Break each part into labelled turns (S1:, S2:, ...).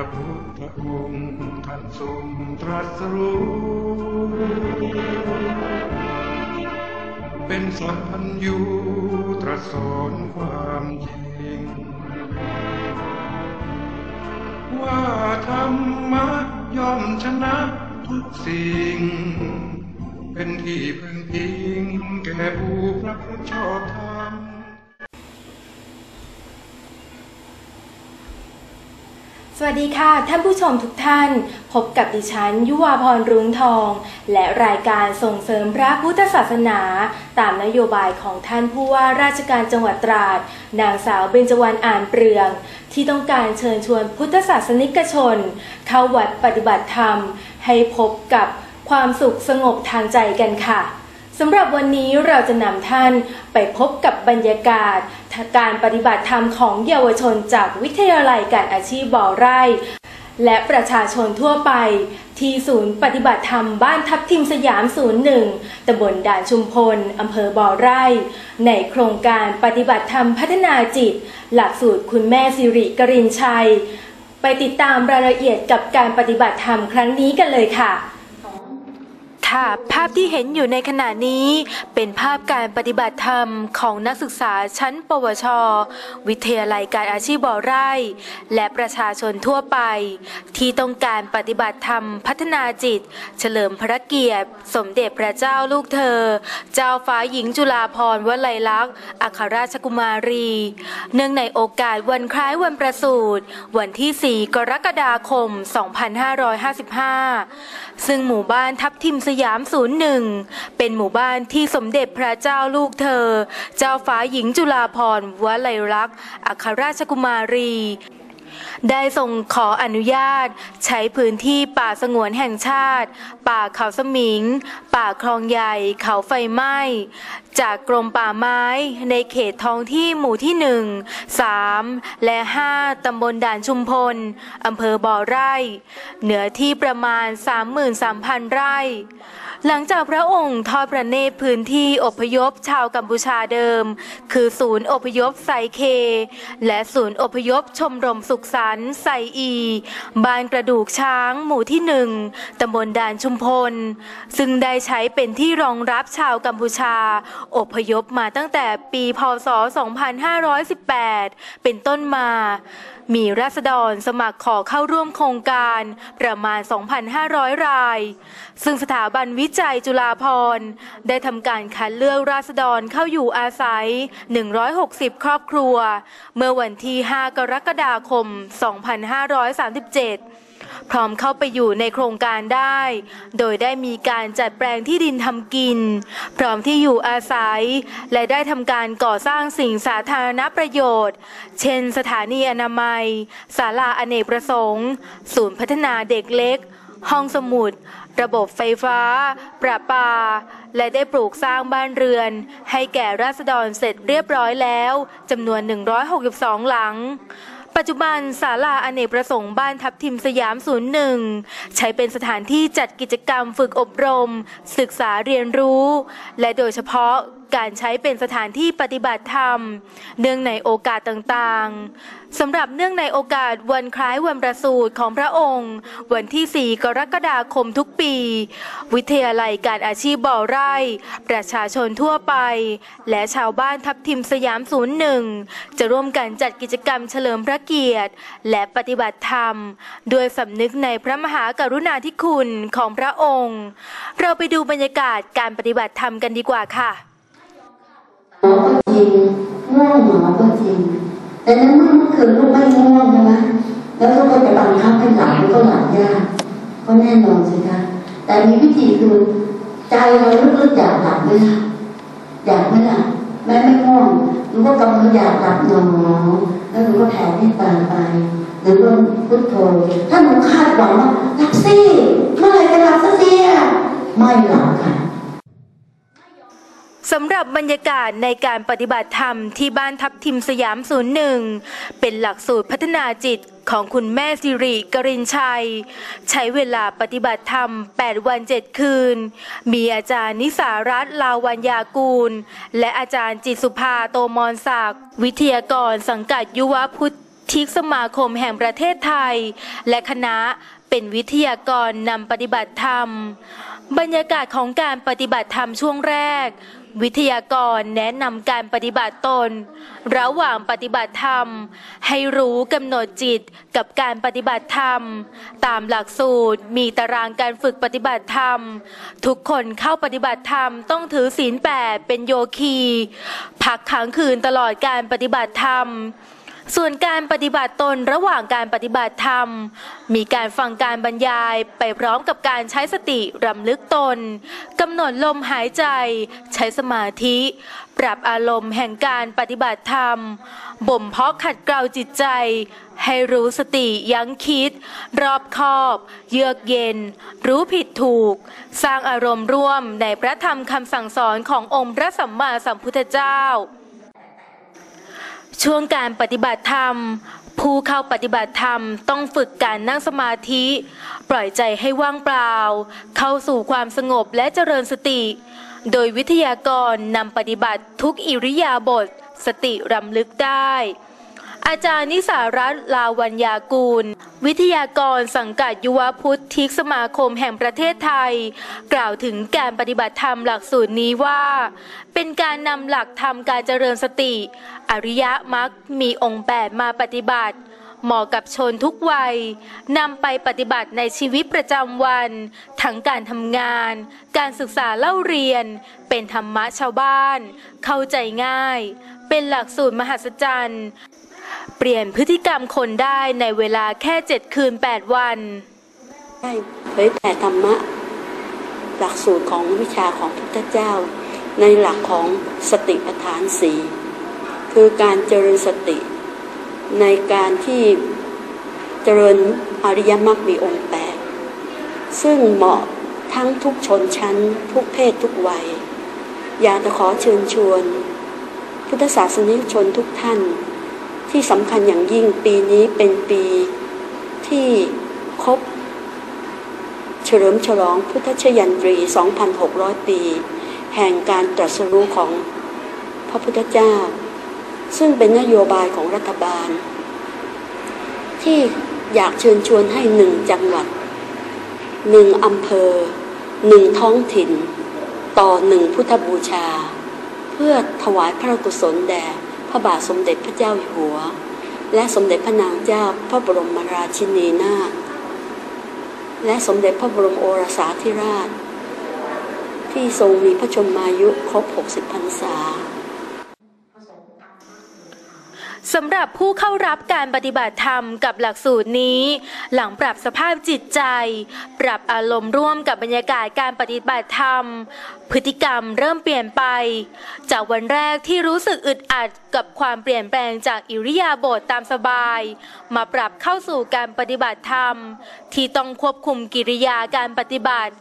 S1: ระพุทธองค์ท่านทรงตรัสรู้ เป็นสัพพัญญูตรัสสอนความจริง ว่าธรรมะย่อมชนะทุกสิ่ง เป็นที่พึ่งพิงแก่ผู้ประพฤติชอบธรรม
S2: สวัสดีค่ะท่านผู้ชมทุกท่าน พบกับดิฉัน ยุวาพรรุ้งทอง และรายการส่งเสริมพระพุทธศาสนา ตามนโยบายของท่านผู้ว่าราชการจังหวัดตราด นางสาวเบญจวรรณอ่านเปลือง ที่ต้องการเชิญชวนพุทธศาสนิกชน เข้าวัดปฏิบัติธรรม ให้พบกับความสุขสงบทางใจกันค่ะ สำหรับวันนี้เราจะนำท่านไปพบกับบรรยากาศการปฏิบัติธรรมของเยาวชนจากวิทยาลัยการอาชีพบ่อไร่ และประชาชนทั่วไป ที่ศูนย์ปฏิบัติธรรมบ้านทับทิมสยามศูนย์หนึ่งตำบลด่านชุมพล อำเภอบ่อไร่ ในโครงการปฏิบัติธรรมพัฒนาจิต หลักสูตรคุณแม่สิริกรินชัย ไปติดตามรายละเอียดกับการปฏิบัติธรรมครั้งนี้กันเลยค่ะ ค่ะ ภาพที่เห็นอยู่ในขณะนี้ เป็นภาพการปฏิบัติธรรมของนักศึกษาชั้น ปวช วิทยาลัยการอาชีพบ่อไร่ และประชาชนทั่วไป ที่ต้องการปฏิบัติธรรมพัฒนาจิต เฉลิมพระเกียรติ สมเด็จพระเจ้าลูกเธอ เจ้าฟ้าหญิงจุฬาภรณ์วลัยลักษณ์อัครราชกุมารี เนื่องในโอกาสวันคล้ายวันประสูติวันที่ 4 กรกฎาคม 2555 ซึ่งหมู่บ้านทับทิมสยยามศูนย์หนึ่งเป็นหมู่บ้านที่สมเด็จพระเจ้าลูกเธอ เจ้าฟ้าหญิงจุฬาภรณ์วลัยลักษณ์อัครราชกุมารี ได้ส่งขออนุญาต ใช้พื้นที่ป่าสงวนแห่งชาติ ป่าเขาสมิง ป่าคลองใหญ่เขาไฟไหม้ จากกรมป่าไม้ ในเขตท้องที่หมู่ที่หนึ่งสามและห้าตำบลด่านชุมพลอำเภอบ่อไร่ เหนือที่ประมาณ 33,000 ไร่ หลังจากพระองค์ทอดพระเนตรพื้นที่อพยพชาวกัมพูชาเดิม คือศูนย์อพยพไซเค และศูนย์อพยพชมรมสุขสันต์ไซอี บ้านกระดูกช้างหมู่ที่หนึ่งตำบลด่านชุมพล ซึ่งได้ใช้เป็นที่รองรับชาวกัมพูชา อพยพมาตั้งแต่ปีพศ 2518 เป็นต้นมา มีราษฎรสมัครขอเข้าร่วมโครงการประมาณ 2,500 ราย ซึ่งสถาบันวิจัยจุฬาภรณ์ได้ทำการคัดเลือกราษฎรเข้าอยู่อาศัย 160 ครอบครัว เมื่อวันที่ 5 กรกฎาคม 2537 พร้อมเข้าไปอยู่ในโครงการได้ โดยได้มีการจัดแปลงที่ดินทำกิน พร้อมที่อยู่อาศัย และได้ทำการก่อสร้างสิ่งสาธารณประโยชน์ เช่น สถานีอนามัยศาลาอเนกประสงค์ ศูนย์พัฒนาเด็กเล็ก ห้องสมุด ระบบไฟฟ้า ประปา และได้ปลูกสร้างบ้านเรือน ให้แก่ราษฎรเสร็จเรียบร้อยแล้วจำนวน 162 หลัง ปัจจุบันศาลาอเนกประสงค์บ้านทับทิมสยามศูนย์หนึ่งใช้เป็นสถานที่จัดกิจกรรมฝึกอบรม ศึกษาเรียนรู้ และโดยเฉพาะ การใช้เป็นสถานที่ปฏิบัติธรรม เนื่องในโอกาสต่างๆสำหรับเนื่องในโอกาสวันคล้ายวันประสูติของพระองค์ วันที่ 4 กรกฎาคมทุกปี วิทยาลัยการอาชีพบ่อไร่ ประชาชนทั่วไป และชาวบ้านทับทิมสยามศูนย์หนึ่งจะร่วมกันจัดกิจกรรมเฉลิมพระเกียรติ และปฏิบัติธรรม ด้วยสำนึกในพระมหากรุณาธิคุณของพระองค์ เราไปดูบรรยากาศการปฏิบัติธรรมกันดีกว่าค่ะ
S3: หมอก็จริงง่วงหมอก็จริง แต่นั้นเมื่อเมื่อคืนลูกไม่ง่วงใช่ไหมแล้วลูกก็จะบังคับให้หลับก็หลับยากก็แน่นอนสิคะแต่มีวิธีคือใจเราลึกๆอยากหลับไหมล่ะอยากไหมล่ะแม้ไม่ง่วงหนูก็กำลังอยากหลับหนอแล้วหนูก็แผ่เมตตาไปหรือว่าพุทโธถ้าหนูคาดหวังว่าหลับสิเมื่อไหร่จะหลับสักทีอะไม่หลับค่ะ
S2: สำหรับบรรยากาศในการปฏิบัติธรรมที่บ้านทับทิมสยามศูนย์หนึ่งเป็นหลักสูตรพัฒนาจิตของคุณแม่สิริกรินชัย ใช้เวลาปฏิบัติธรรม 8 วัน 7 คืน มีอาจารย์นิสารัตลาวัญญากูล และอาจารย์จิตสุภาโตมรศักดิ์วิทยากรสังกัดยุวพุทธิสมาคมแห่งประเทศไทย และคณะเป็นวิทยากรนำปฏิบัติธรรม บรรยากาศของการปฏิบัติธรรมช่วงแรก วิทยากรแนะนำการปฏิบัติตน ระหว่างปฏิบัติธรรม ให้รู้กำหนดจิตกับการปฏิบัติธรรม ตามหลักสูตรมีตารางการฝึกปฏิบัติธรรม ทุกคนเข้าปฏิบัติธรรมต้องถือศีลแปดเป็นโยคี พักค้างคืนตลอดการปฏิบัติธรรม ส่วนการปฏิบัติตนระหว่างการปฏิบัติธรรม มีการฟังการบรรยายไปพร้อมกับการใช้สติรำลึกตนกำหนดลมหายใจ ใช้สมาธิ ปรับอารมณ์แห่งการปฏิบัติธรรม บ่มเพาะขัดเกลาจิตใจ ให้รู้สติยั้งคิด รอบคอบ เยือกเย็น รู้ผิดถูก สร้างอารมณ์ร่วมในพระธรรมคำสั่งสอนขององค์พระสัมมาสัมพุทธเจ้า ช่วงการปฏิบัติธรรม ผู้เข้าปฏิบัติธรรมต้องฝึกการนั่งสมาธิ ปล่อยใจให้ว่างเปล่า เข้าสู่ความสงบและเจริญสติ โดยวิทยากรนำปฏิบัติทุกอิริยาบถสติรำลึกได้ อาจารย์นิสารัตน์ลาวัญญากูล วิทยากรสังกัดยุวพุทธิสมาคมแห่งประเทศไทย กล่าวถึงการปฏิบัติธรรมหลักสูตรนี้ว่า เป็นการนำหลักธรรมการเจริญสติ อริยมรรคมีองค์แปดมาปฏิบัติเหมาะกับชนทุกวัย นำไปปฏิบัติในชีวิตประจำวัน ทั้งการทำงาน การศึกษาเล่าเรียน เป็นธรรมะชาวบ้าน เข้าใจง่าย เป็นหลักสูตรมหัศจรรย์ เปลี่ยนพฤติกรรมคนได้ในเวลาแค่เจ็ดคืน8วัน
S4: ได้เผยแผ่ธรรมะ หลักสูตรของวิชาของพุทธเจ้า ในหลักของสติปัฏฐานสีคือการเจริญสติ ในการที่เจริญอริยมรรคมีองค์แปดซึ่งเหมาะทั้งทุกชนชั้น ทุกเพศทุกวัย อยากจะขอเชิญชวน พุทธศาสนิกชนทุกท่าน ที่สำคัญอย่างยิ่งปีนี้เป็นปีที่ครบเฉลิมฉลองพุทธชยันตรี 2,600 ปี แห่งการตรัสรู้ของพระพุทธเจ้า ซึ่งเป็นนโยบายของรัฐบาล ที่อยากเชิญชวนให้หนึ่งจังหวัดหนึ่งอำเภอหนึ่งท้องถิ่น ต่อหนึ่งพุทธบูชา เพื่อถวายพระกุศลแด่ พระบาทสมเด็จพระเจ้าอยู่หัว และสมเด็จพระนางเจ้าพระบรมราชินีนาถและสมเด็จพระบรมโอรสาธิราช ที่ทรงมีพระชนมายุครบ 60 พรรษา
S2: สำหรับผู้เข้ารับการปฏิบัติธรรมกับหลักสูตรนี้ หลังปรับสภาพจิตใจ ปรับอารมณ์ร่วมกับบรรยากาศการปฏิบัติธรรม พฤติกรรมเริ่มเปลี่ยนไป จากวันแรกที่รู้สึกอึดอัดกับความเปลี่ยนแปลงจากอิริยาบถตามสบาย มาปรับเข้าสู่การปฏิบัติธรรม ที่ต้องควบคุมกิริยาการปฏิบัติ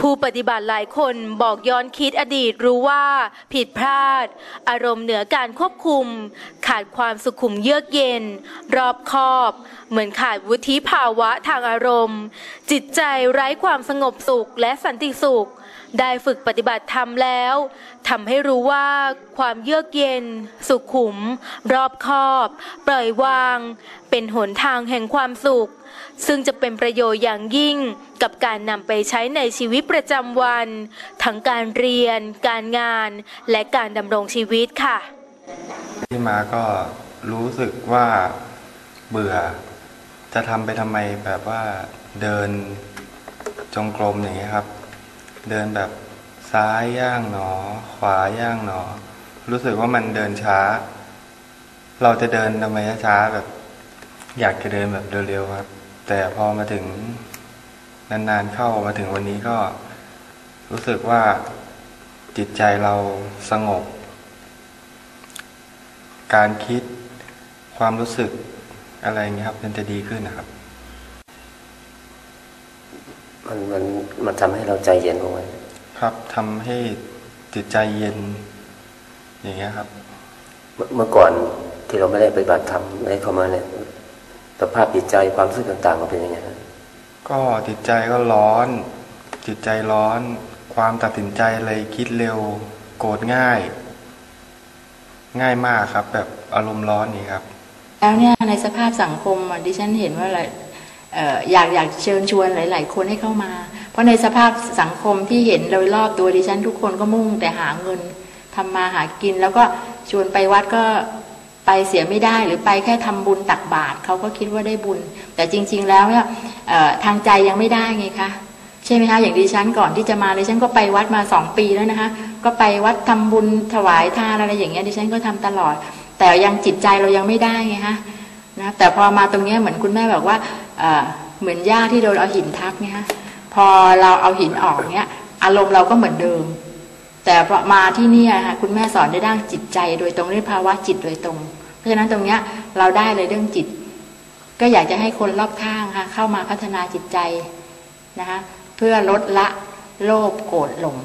S2: ผู้ปฏิบัติหลายคนบอกย้อนคิดอดีตรู้ว่าผิดพลาด อารมณ์เหนือการควบคุม ขาดความสุขุมเยือกเย็น รอบคอบ เหมือนขาดวุฒิภาวะทางอารมณ์ จิตใจไร้ความสงบสุขและสันติสุข ได้ฝึกปฏิบัติธรรมแล้วทำให้รู้ว่าความเยือกเย็น สุขุม รอบคอบ ปล่อยวาง เป็นหนทางแห่งความสุข ซึ่งจะเป็นประโยชน์อย่างยิ่งกับการนำไปใช้ในชีวิตประจำวัน ทั้งการเรียน การงาน และการดำรงชีวิตค่ะ
S5: ที่มาก็รู้สึกว่าเบื่อ จะทำไปทำไมแบบว่าเดินจงกรมอย่างเงี้ยครับ เดินแบบซ้ายย่างหนอ ขวาย่างหนอ รู้สึกว่ามันเดินช้า เราจะเดินทำไมช้าแบบ อยากจะเดินแบบเร็วๆครับ แต่พอมาถึงนานๆเข้ามาถึงวันนี้ก็ รู้สึกว่าจิตใจเราสงบ การคิดความรู้สึกอะไรเงี้ยครับมันจะดีขึ้นนะครับ
S6: มันมันมันทำให้เราใจเย็นลงไป
S5: ครับทำให้จิตใจเย็น อย่างเงี้ยครับ
S6: เมื่อเมื่อก่อนที่เราไม่ได้ปฏิบัติธรรมไม่ได้เข้ามาเนี่ยสภาพจิตใจความรู้สึกต่างๆมันเป็นยังไงฮะ
S5: ก็จิตใจก็ร้อน จิตใจร้อน ความตัดสินใจอะไรคิดเร็ว โกรธง่าย ง่ายมากครับ แบบอารมณ์ร้อนนี่ครับ
S7: แล้วเนี่ยในสภาพสังคมอะดิฉันเห็นว่าอะไรเอยากอยากเชิญชวนหลาย ๆ คนให้เข้ามา เพราะในสภาพสังคมที่เห็นโดยรอบตัวดิฉันทุกคนก็มุ่งแต่หาเงินทำมาหากิน แล้วก็ชวนไปวัดก็ไปเสียไม่ได้หรือไปแค่ทำบุญตักบาตรเขาก็คิดว่าได้บุญ แต่จริง ๆ แล้วเนี่ยทางใจยังไม่ได้ไงคะใช่ไหมคะอย่างดิฉันก่อนที่จะมาดิฉันก็ไปวัดมาสองปีแล้วนะคะ ก็ไปวัดทำบุญถวายทานอะไรอย่างเงี้ยดิฉันก็ทำตลอด แต่ยังจิตใจเรายังไม่ได้ไงคะนะแต่พอมาตรงเนี้ยเหมือนคุณแม่บอกว่า เหมือนย่าที่โดนเอาหินทับเนี่ยฮะพอเราเอาหินออกเนี้ยอารมณ์เราก็เหมือนเดิม แต่พอมาที่นี่ค่ะคุณแม่สอนในด้านจิตใจ โดยตรงเรื่องภาวะจิตโดยตรง เพราะฉะนั้นตรงเนี้ยเราได้เลยเรื่องจิต ก็อยากจะให้คนรอบข้างค่ะเข้ามาพัฒนาจิตใจนะคะเพื่อลดละโลภโกรธหลง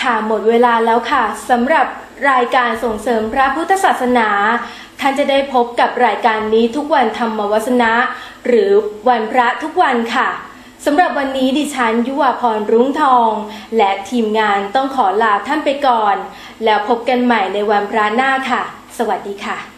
S2: ค่ะหมดเวลาแล้วค่ะสำหรับรายการส่งเสริมพระพุทธศาสนา ท่านจะได้พบกับรายการนี้ทุกวันธรรมวัสนะ หรือวันพระทุกวันค่ะสำหรับวันนี้ดิฉันยุวาพรรุ้งทอง และทีมงานต้องขอลาท่านไปก่อน แล้วพบกันใหม่ในวันพระหน้าค่ะ สวัสดีค่ะ